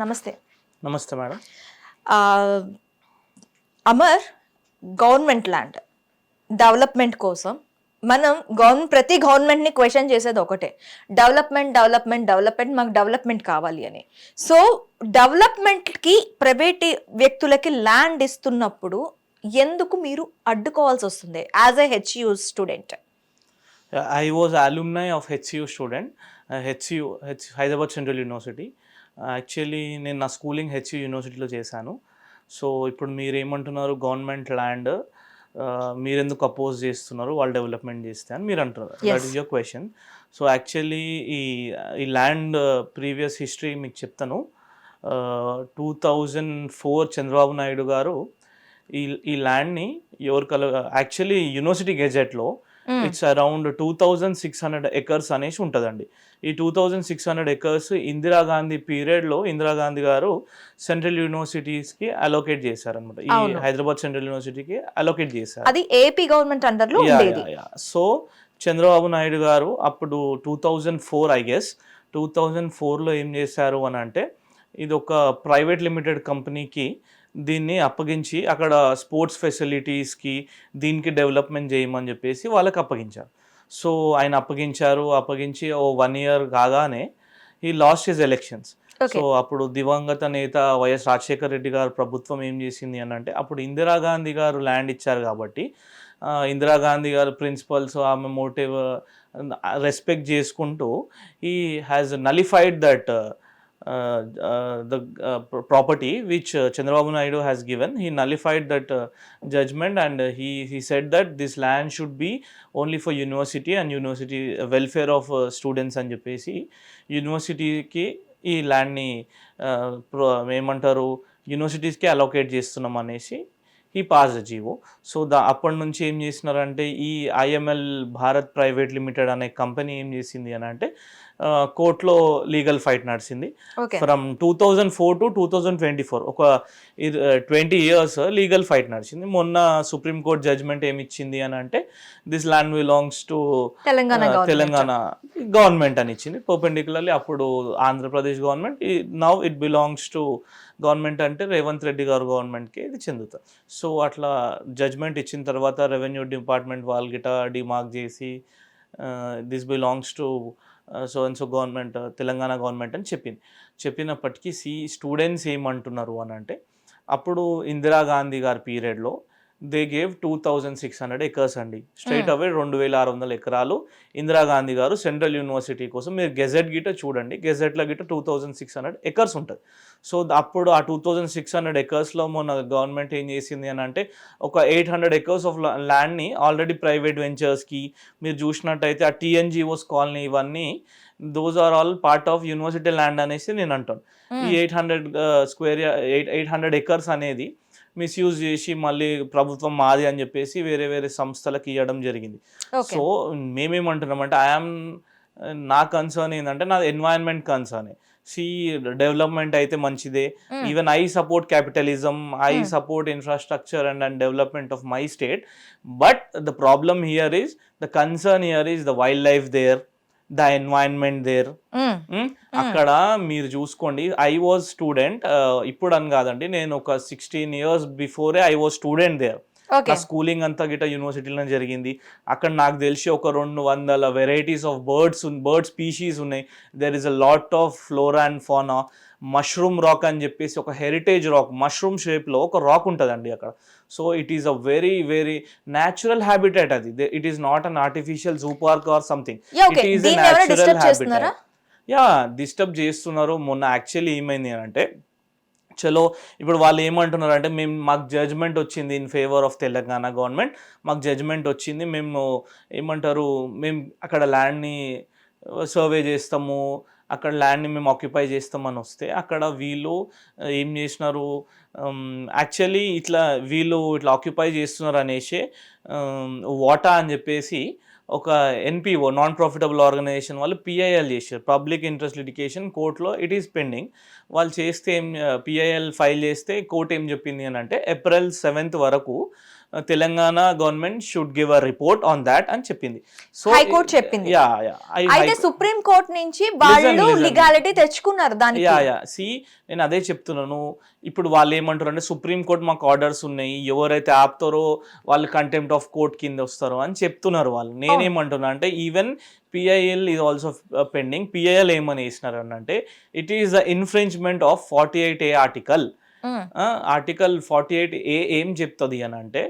నమస్తే. నమస్తే madam. Amar government land development కోసం మనం గవర్నమెంట్ ప్రతి గవర్నమెంట్ని క్వశ్చన్ చేసేది ఒకటే. డెవలప్మెంట్ డెవలప్మెంట్ డెవలప్మెంట్ మాకు డెవలప్మెంట్ కావాలి అని. సో డెవలప్మెంట్కి ప్రైవేట్ వ్యక్తులకి ల్యాండ్ ఇస్తున్నప్పుడు ఎందుకు మీరు అడ్డుకోవాల్సి వస్తుంది? As a HCU student. I was alumni of HCU student. HCU H Hyderabad central university actually నేను నా స్కూలింగ్ హెచ్యు యూనివర్సిటీలో చేశాను. సో ఇప్పుడు మీరు ఏమంటున్నారు గవర్నమెంట్ ల్యాండ్ మీరెందుకు అపోజ్ చేస్తున్నారు? వాళ్ళు డెవలప్మెంట్ చేస్తే అని మీరు అంటున్నారు that. Is your question so actually ఈ ఈ ల్యాండ్ ప్రీవియస్ హిస్టరీ మీకు చెప్తాను. Two thousand four Chandrababu Naidu గారు ఈ ఈ ల్యాండ్ని ఎవరు కల actually university గెజెట్లో it's around two thousand six hundred acres అనేసి ఉంటుందండి. ఈ two thousand six hundred acres Indira Gandhi పీరియడ్లో ఇందిరాగాంధీ గారు సెంట్రల్ యూనివర్సిటీస్కి అలోకేట్ చేశారనమాట ఈ. హైదరాబాద్ సెంట్రల్ యూనివర్సిటీకి అలోకేట్ చేశారు. అది ఏపీ గవర్నమెంట్ అండర్లో సో చంద్రబాబు నాయుడు గారు అప్పుడు two thousand four I guess two thousand ఫోర్లో ఏం చేశారు అని అంటే ఇది ఒక ప్రైవేట్ లిమిటెడ్ కంపెనీకి దీన్ని అప్పగించి అక్కడ స్పోర్ట్స్ ఫెసిలిటీస్కి దీనికి డెవలప్మెంట్ చేయమని చెప్పేసి వాళ్ళకి అప్పగించారు. సో ఆయన అప్పగించారు అప్పగించి ఓ వన్ ఇయర్ కాగానే ఈ లాస్ట్ హిజ్ ఎలక్షన్స్. సో అప్పుడు దివంగత నేత వైఎస్ రాజశేఖర రెడ్డి గారు ప్రభుత్వం ఏం చేసింది అని అంటే అప్పుడు ఇందిరాగాంధీ గారు ల్యాండ్ ఇచ్చారు కాబట్టి ఇందిరాగాంధీ గారు ప్రిన్సిపల్స్ ఆమె మోటివ్ రెస్పెక్ట్ చేసుకుంటూ ఈ has nullified that the property which Chandrababu Naidu has given he nullified that judgment and he he set that this land should be only for university and university welfare of students అని చెప్పేసి యూనివర్సిటీకి ఈ ల్యాండ్ని ఏమంటారు? యూనివర్సిటీస్కి allocate చేస్తున్నాం అనేసి ఈ pass GO so దా అప్పటి నుంచి ఏం చేసినారంటే ఈ ఐఎంఎల్ భారత్ ప్రైవేట్ లిమిటెడ్ అనే కంపెనీ ఏం చేసింది అని అంటే కోర్టులో లీగల్ ఫైట్ నడిచింది. From two thousand four to two thousand twenty four ఒక ట్వంటీ ఇయర్స్ లీగల్ ఫైట్ నడిచింది. మొన్న సుప్రీంకోర్టు జడ్జ్మెంట్ ఏమి ఇచ్చింది అని అంటే this land belongs to Telangana government అని ఇచ్చింది. పర్పెండిక్యులర్లీ అప్పుడు Andhra Pradesh government now it belongs to government అంటే రేవంత్ రెడ్డి గారు గవర్నమెంట్కి ఇది చెందుతుంది సో అట్లా జడ్జ్మెంట్ ఇచ్చిన తర్వాత రెవెన్యూ డిపార్ట్మెంట్ వాళ్ళు గిట డిమార్క్ చేసి this belongs to so and so government Telangana government అని చెప్పింది. చెప్పినప్పటికీ సి స్టూడెంట్స్ ఏమంటున్నారు అని అంటే అప్పుడు ఇందిరాగాంధీ గారి పీరియడ్లో they gave two thousand six hundred acres అండి. స్ట్రైట్ అవే రెండు వేల ఆరు వందల ఎకరాలు ఇందిరాగాంధీ గారు సెంట్రల్ యూనివర్సిటీ కోసం మీరు గెజెట్ గిట చూడండి. గెజెట్లో గిట two thousand six hundred acres ఉంటుంది. సో అప్పుడు ఆ టూ థౌజండ్ సిక్స్ హండ్రెడ్ ఎకర్స్లో మొన్న గవర్నమెంట్ ఏం చేసింది అని అంటే ఒక ఎయిట్ హండ్రెడ్ ఎకర్స్ ఆఫ్ ల్యాండ్ని ఆల్రెడీ ప్రైవేట్ వెంచర్స్కి మీరు చూసినట్టయితే ఆ టీఎన్జిఓస్ కాలనీ ఇవన్నీ those are all part of university land అనేసి నేను అంటాను. ఈ eight hundred square eight eight hundred acres అనేది మిస్యూజ్ చేసి మళ్ళీ ప్రభుత్వం మాది అని చెప్పేసి వేరే వేరే సంస్థలకు ఇవ్వడం జరిగింది. సో మేమేమంటున్నామంటే ఐఎమ్ నా కన్సర్న్ ఏంటంటే నా ఎన్వైరన్మెంట్ కన్సర్న్ సి డెవలప్మెంట్ అయితే మంచిదే. Even I support capitalism I. Support infrastructure and and development of my state but the problem here is the concern here is the wildlife there the environment there. అక్కడ మీరు చూసుకోండి I was student ఇప్పుడు అని కాదండి నేను ఒక sixteen years before I was student there నా schooling అంతా గిట్ట యూనివర్సిటీలోనే జరిగింది. అక్కడ నాకు తెలిసి ఒక రెండు వందల varieties of birds bird species ఉన్నాయి. There is a lot of flora and fauna mushroom rock అని చెప్పేసి ఒక హెరిటేజ్ రాక్ మష్రూమ్ షేప్లో ఒక రాక్ ఉంటుందండి అక్కడ. So it is a very very natural habitat అది. It is not an artificial zoo park or something natural disturb habitat. చేస్తున్నారా? Yeah disturb చేస్తున్నారు. మొన్న యాక్చువల్లీ ఏమైంది అని అంటే చలో ఇప్పుడు వాళ్ళు ఏమంటున్నారు అంటే మేము మాకు జడ్జ్మెంట్ వచ్చింది in favour of Telangana government మాకు జడ్జ్మెంట్ వచ్చింది. మేము ఏమంటారు మేము అక్కడ ల్యాండ్ని సర్వే చేస్తాము. అక్కడ ల్యాండ్ని మేము ఆక్యుపై చేస్తామని వస్తే అక్కడ వీళ్ళు ఏం చేసినారు? యాక్చువల్లీ ఇట్లా వీళ్ళు ఇట్లా ఆక్యుపై చేస్తున్నారు అనేసి వాటా అని చెప్పేసి ఒక ఎన్పిఓ నాన్ ప్రాఫిటబుల్ ఆర్గనైజేషన్ వాళ్ళు పిఐఎల్ చేశారు. పబ్లిక్ ఇంట్రెస్ట్ లిటికేషన్ కోర్టులో ఇట్ ఈస్ పెండింగ్ వాళ్ళు చేస్తే ఏం పిఐఎల్ ఫైల్ చేస్తే కోర్టు ఏం చెప్పింది అని అంటే ఏప్రిల్ సెవెంత్ వరకు Telangana government should give a report on that అని చెప్పింది. సో హైకోర్టు చెప్పింది. Yeah yeah. అయితే సుప్రీం కోర్ట్ నుంచి వాళ్ళు. లిగాలిటీ తెచ్చుకున్నారు దానికి. Yeah yeah. సి నేను అదే చెప్తున్నాను. ఇప్పుడు వాళ్ళు ఏమంటారు అంటే సుప్రీం కోర్ట్ మాకు ఆర్డర్స్ ఉన్నాయి. ఎవరైతే ఆపుతారో వాళ్ళు కంటెంప్ట్ ఆఫ్ కోర్ట్ కింద వస్తారో అని చెప్తున్నారు వాళ్ళు. నేనేమంటున్నా అంటే even PIL is also pending PIL ఏమని వేసినారు అంటే it is the infringement of forty eight A article. Article forty eight A ఏం చెప్తుంది అని అంటే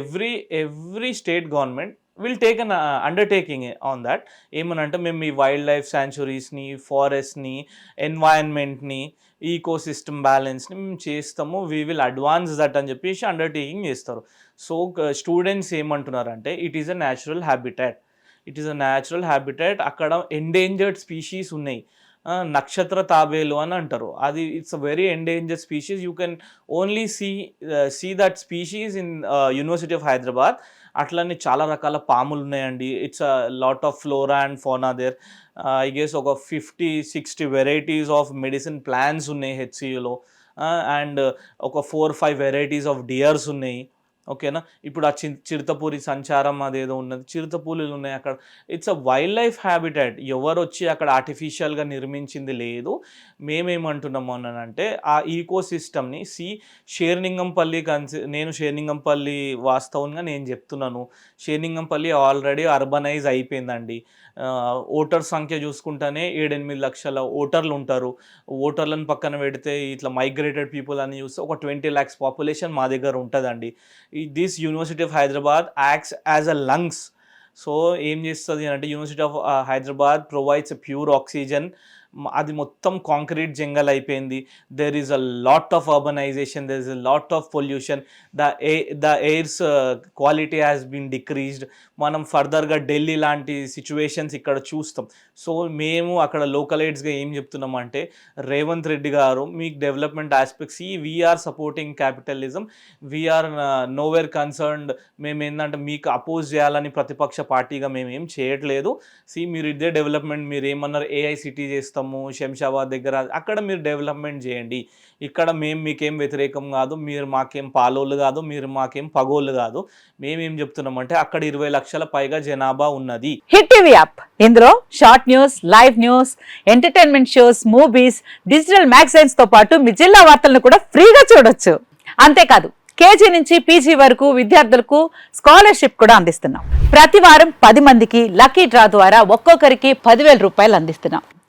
every every state government will take an undertaking on that. ఏమనంటే మేము ఈ వైల్డ్ లైఫ్ శాంచురీస్ని ఫారెస్ట్ని ఎన్వైరన్మెంట్ని ఈకో సిస్టమ్ బ్యాలెన్స్ని మేము చేస్తాము. వీ విల్ అడ్వాన్స్ దట్ అని చెప్పేసి అండర్టేకింగ్ చేస్తారు. సో స్టూడెంట్స్ ఏమంటున్నారంటే it is a natural habitat. It is a natural habitat. అక్కడ ఎండేంజర్డ్ స్పీషీస్ ఉన్నాయి. నక్షత్ర తాబేలు అని అంటారు. అది it's a very endanger species you can only see see that species in university of Hyderabad అట్లనే చాలా రకాల పాములు ఉన్నాయండి. It's a lot of flora and fauna there I guess ఒక fifty sixty varieties of medicine plants ఉన్నాయి హెచ్సియులో and ఒక four five varieties of deers ఉన్నాయి. ఓకేనా? ఇప్పుడు ఆ చి చిరుతపూరి సంచారం అదేదో ఉన్నది. చిరుతపూలు ఉన్నాయి అక్కడ. It's a wildlife habitat ఎవరు వచ్చి అక్కడ ఆర్టిఫిషియల్గా నిర్మించింది లేదు. మేమేమంటున్నాము అని అంటే ఆ ఈకో సిస్టమ్ని సి షేర్నింగంపల్లి కన్సి నేను షేర్నింగంపల్లి వాస్తవంగా నేను చెప్తున్నాను. షేర్నింగంపల్లి ఆల్రెడీ అర్బనైజ్ అయిపోయిందండి. ఓటర్ సంఖ్య చూసుకుంటేనే ఏడెనిమిది లక్షల ఓటర్లు ఉంటారు. ఓటర్లను పక్కన పెడితే ఇట్లా మైగ్రేటెడ్ పీపుల్ అని చూస్తే ఒక ట్వంటీ ల్యాక్స్ పాపులేషన్ మా దగ్గర ఉంటుందండి. This university of Hyderabad acts as a lungs so ఏం చేస్తుంది అంటే university of Hyderabad provides pure oxygen అది మొత్తం కాంక్రీట్ జంగల్ అయిపోయింది. There is a lot of urbanization there is a lot of pollution the A the air's quality has been decreased మనం ఫర్దర్గా ఢిల్లీ లాంటి situations ఇక్కడ చూస్తాం. సో మేము అక్కడ లోకల్ ఎయిడ్స్గా ఏం చెప్తున్నాం అంటే రేవంత్ రెడ్డి గారు మీకు డెవలప్మెంట్ ఆస్పెక్ట్స్ ఈ we are supporting capitalism we are nowhere concerned మేము ఏంటంటే మీకు అపోజ్ చేయాలని ప్రతిపక్ష పార్టీగా మేము ఏం చేయట్లేదు. సి మీరు ఇదే డెవలప్మెంట్ మీరు ఏమన్నారు ఏఐసిటీ చేస్తాం. చేస్తాము శంషాబాద్ దగ్గర అక్కడ మీరు డెవలప్మెంట్ చేయండి. ఇక్కడ మేము మీకేం వ్యతిరేకం కాదు మీరు మాకేం పాలోళ్ళు కాదు మీరు మాకేం పగోళ్ళు కాదు. మేమేం చెప్తున్నామంటే అక్కడ ఇరవై లక్షల పైగా జనాభా ఉన్నది. Hit TV app. ఇందులో short news live news entertainment shows movies digital మ్యాగజైన్స్తో పాటు మీ జిల్లా వార్తలను కూడా ఫ్రీగా చూడొచ్చు. అంతేకాదు కేజీ నుంచి పీజీ వరకు విద్యార్థులకు స్కాలర్షిప్ కూడా అందిస్తున్నాం. ప్రతి వారం పది మందికి లక్కీ డ్రా ద్వారా ఒక్కొక్కరికి పదివేల రూపాయలు అందిస్తున్నాం.